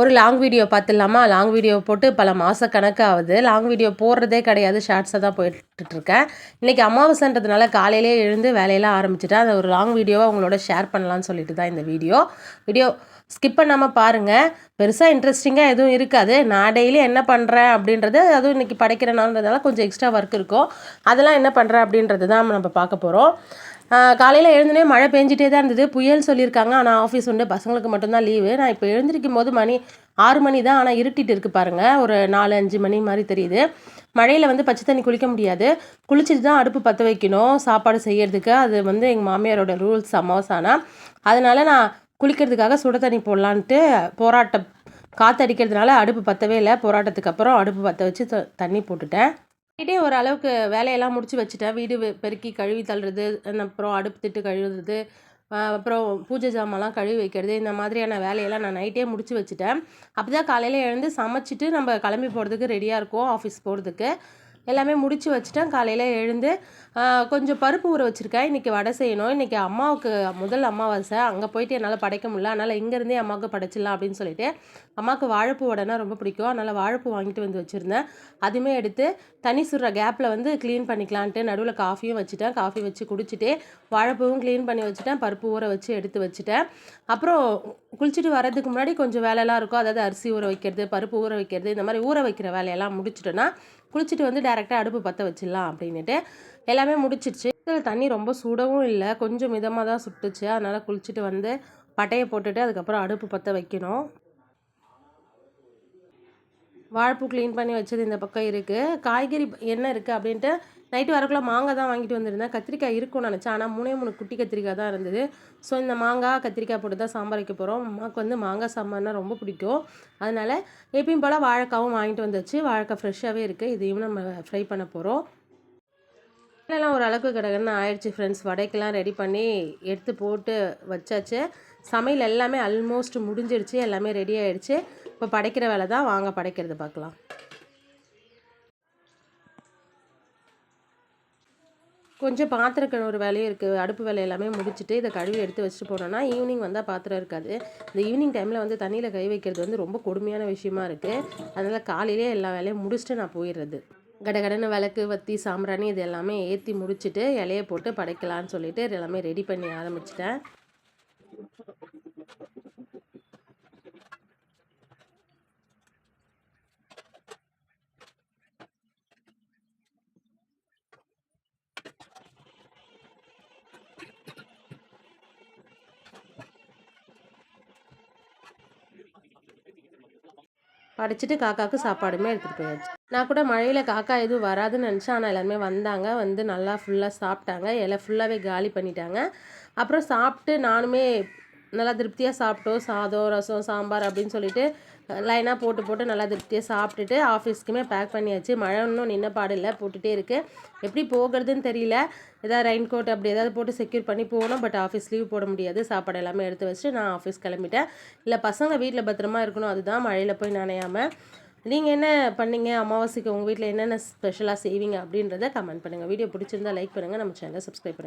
ஒரு long video பார்த்துடலாமா? Long video போட்டு பல மாத கணக்கு ஆகுது. லாங் வீடியோ போடுறதே கிடையாது. ஷார்ட்ஸாக தான் போயிட்டுருக்கேன். இன்றைக்கி அமாவாசைன்றதுனால காலையிலே எழுந்து வேலையெல்லாம் ஆரம்பிச்சிட்டேன். அந்த ஒரு லாங் வீடியோவை உங்களோட ஷேர் பண்ணலான்னு சொல்லிட்டு தான் இந்த வீடியோ வீடியோ ஸ்கிப் பண்ணாமல் பாருங்கள் பெருசாக இன்ட்ரெஸ்டிங்காக எதுவும் இருக்காது. நான் டெய்லி என்ன பண்ணுறேன் அப்படின்றது அதுவும் இன்றைக்கி படைக்கிறனான்றதுனால கொஞ்சம் எக்ஸ்ட்ரா ஒர்க் இருக்கும். அதெல்லாம் என்ன பண்ணுறேன் அப்படின்றது தான் நம்ம பார்க்க போகிறோம் காலையில் எழுந்தனே மழை பெஞ்சிட்டே தான் இருந்தது. புயல் சொல்லியிருக்காங்க. ஆனால் ஆஃபீஸ் உண்டு. பசங்களுக்கு மட்டும்தான் லீவு நான் இப்போ எழுந்திருக்கும் போது மணி ஆறு மணி தான் ஆனால் இருட்டிட்டு இருக்குது பாருங்கள் ஒரு நாலு அஞ்சு மணி மாதிரி தெரியுது. மழையில் வந்து பச்சை தண்ணி குளிக்க முடியாது. குளிச்சுட்டு தான் அடுப்பு பற்ற வைக்கணும். சாப்பாடு செய்யறதுக்கு. அது வந்து எங்கள் மாமியாரோட ரூல்ஸ் அமாவாசானா. அதனால் நான் குளிக்கிறதுக்காக சுட தண்ணி போடலான்ட்டு போராட்டம் காற்றடிக்கிறதுனால அடுப்பு பற்றவே இல்லை. போராட்டத்துக்கு அப்புறம் அடுப்பு பற்ற வச்சு தண்ணி போட்டுட்டேன். நைட்டே ஓரளவுக்கு வேலையெல்லாம் முடிச்சு வச்சுட்டேன். வீடு பெருக்கி கழுவி தள்ளுறது அப்புறம் அடுப்பு திட்டு கழுவுறது அப்புறம் பூஜை ஜாமான்லாம் கழுவி வைக்கிறது இந்த மாதிரியான வேலையெல்லாம் நான் நைட்டே முடிச்சு வச்சுட்டேன். அப்படி தான் காலையில் எழுந்து சமைச்சிட்டு நம்ம கிளம்பி போகிறதுக்கு ரெடியாக இருக்கோம் ஆஃபீஸ் போகிறதுக்கு எல்லாமே முடித்து வச்சுட்டேன். காலையில் எழுந்து கொஞ்சம் பருப்பு ஊற வச்சுருக்கேன். இன்றைக்கி வடை செய்யணும். இன்றைக்கி அம்மாவுக்கு முதல் அமாவாசை. அங்கே போயிட்டு என்னால் படைக்க முடியல. அதனால் இங்கேருந்தே அம்மாவுக்கு படைச்சிடலாம் அப்படின்னு சொல்லிட்டு அம்மாவுக்கு வாழைப்பூ வடைனா ரொம்ப பிடிக்கும். அதனால் வாழைப்பூ வாங்கிட்டு வந்து வச்சுருந்தேன். அதுவுமே எடுத்து தனி சுடுற கேப்பில் வந்து க்ளீன் பண்ணிக்கலான்ட்டு நடுவில் காஃபியும் வச்சுட்டேன். காஃபி வச்சு குடிச்சிட்டு வாழைப்பூவும் க்ளீன் பண்ணி வச்சுட்டேன். பருப்பு ஊற வச்சு எடுத்து வச்சுட்டேன். அப்புறம் குளிச்சுட்டு வரதுக்கு முன்னாடி கொஞ்சம் வேலையெல்லாம் இருக்கும். அதாவது அரிசி ஊற வைக்கிறது பருப்பு ஊற வைக்கிறது இந்த மாதிரி ஊற வைக்கிற வேலையெல்லாம் முடிச்சிட்டோன்னா குளிச்சுட்டு வந்து டேரெக்டாக அடுப்பு பற்ற வச்சிடலாம் அப்படின்னுட்டு எல்லாமே முடிச்சிடுச்சு. தண்ணி ரொம்ப சுடவும் இல்லை கொஞ்சம் மிதமாக தான் சுட்டுச்சு. அதனால் குளிச்சுட்டு வந்து பட்டையை போட்டுட்டு அதுக்கப்புறம் அடுப்பு பற்ற வைக்கணும். வாழைப்பூ க்ளீன் பண்ணி வச்சது இந்த பக்கம் இருக்குது காய்கறி என்ன இருக்குது அப்படின்ட்டு நைட்டு வரக்குள்ள மாங்காய் தான் வாங்கிட்டு வந்திருந்தேன். கத்திரிக்காய் இருக்கும்னு நினச்சேன். ஆனால் மூணே மூணு குட்டி கத்திரிக்காய் தான் இருந்தது. ஸோ இந்த மாங்காய் கத்திரிக்காய் போட்டு தான் சாம்பார் வைக்க போகிறோம் அம்மாவுக்கு வந்து மாங்காய் சாம்பார்னால் ரொம்ப பிடிக்கும். அதனால் எப்பயும் போல் வாழைக்காவும் வாங்கிட்டு வந்துச்சு வாழைக்காய் ஃப்ரெஷ்ஷாகவே இருக்குது இதையும் நம்ம ஃப்ரை பண்ண போகிறோம் எல்லாம் ஒரு அளவுக்கு கிடக்குன்னு ஆயிடுச்சு ஃப்ரெண்ட்ஸ் வடைக்கெல்லாம் ரெடி பண்ணி எடுத்து போட்டு வச்சாச்சு. சமையல் எல்லாமே ஆல்மோஸ்ட் முடிஞ்சிடுச்சு எல்லாமே ரெடி ஆகிடுச்சு இப்போ படைக்கிற வேலை தான். வாங்க படைக்கிறது பார்க்கலாம். கொஞ்சம் பாத்திரம் கழுவுற வேலையும் இருக்குது அடுப்பு வேலை எல்லாமே முடிச்சுட்டு இதை கழுவி எடுத்து வச்சுட்டு போனோன்னா ஈவினிங் வந்தால் பாத்திரம் இருக்காது. இந்த ஈவினிங் டைமில் வந்து தண்ணியில் கை வைக்கிறது வந்து ரொம்ப கொடுமையான விஷயமா இருக்குது அதனால் காலையிலே எல்லா வேலையும் முடிச்சுட்டு நான் போயிடுறது. கடகடன்னு விளக்கு வத்தி சாம்பிராணி இது எல்லாமே ஏற்றி முடிச்சுட்டு இலையை போட்டு படைக்கலான்னு சொல்லிட்டு எல்லாமே ரெடி பண்ணி ஆரம்பிச்சிட்டேன். படிச்சுட்டு காக்காவுக்கு சாப்பாடுமே எடுத்துகிட்டு போயாச்சு. நான் கூட மழையில் காக்கா எதுவும் வராதுன்னு நினச்சேன். ஆனால் எல்லாருமே வந்தாங்க. வந்து நல்லா ஃபுல்லாக சாப்பிட்டாங்க. இலை ஃபுல்லாகவே காலி பண்ணிட்டாங்க. அப்புறம் சாப்பிட்டு நானுமே நல்லா திருப்தியாக சாப்பிட்டோம். சாதம் ரசம் சாம்பார் அப்படின்னு சொல்லிட்டு லைனாக போட்டு போட்டு நல்லா திருப்தியாக சாப்பிட்டுட்டு ஆஃபீஸ்க்குமே பேக் பண்ணியாச்சு. மழை இன்னும் நின்ன பாடில்லை போட்டுகிட்டே இருக்குது எப்படி போகிறதுன்னு தெரியல. ஏதாவது ரெயின் கோட் அப்படி ஏதாவது போட்டு செக்யூர் பண்ணி போகணும். பட் ஆஃபீஸ் லீவ் போட முடியாது. சாப்பாடு எல்லாமே எடுத்து வச்சுட்டு நான் ஆஃபீஸ் கிளம்பிட்டேன். இல்லை பசங்க வீட்டில் பத்திரமா இருக்கணும். அதுதான் மழையில் போய் நனையாமல் நீங்கள் என்ன பண்ணீங்க? அமாவாசைக்கு உங்கள் வீட்டில் என்னென்ன ஸ்பெஷலாக செய்வீங்க அப்படின்றத கமெண்ட் பண்ணுங்கள் வீடியோ பிடிச்சிருந்தா லைக் பண்ணுங்கள் நம்ம சேனலை சப்ஸ்கிரைப் பண்ணுங்கள்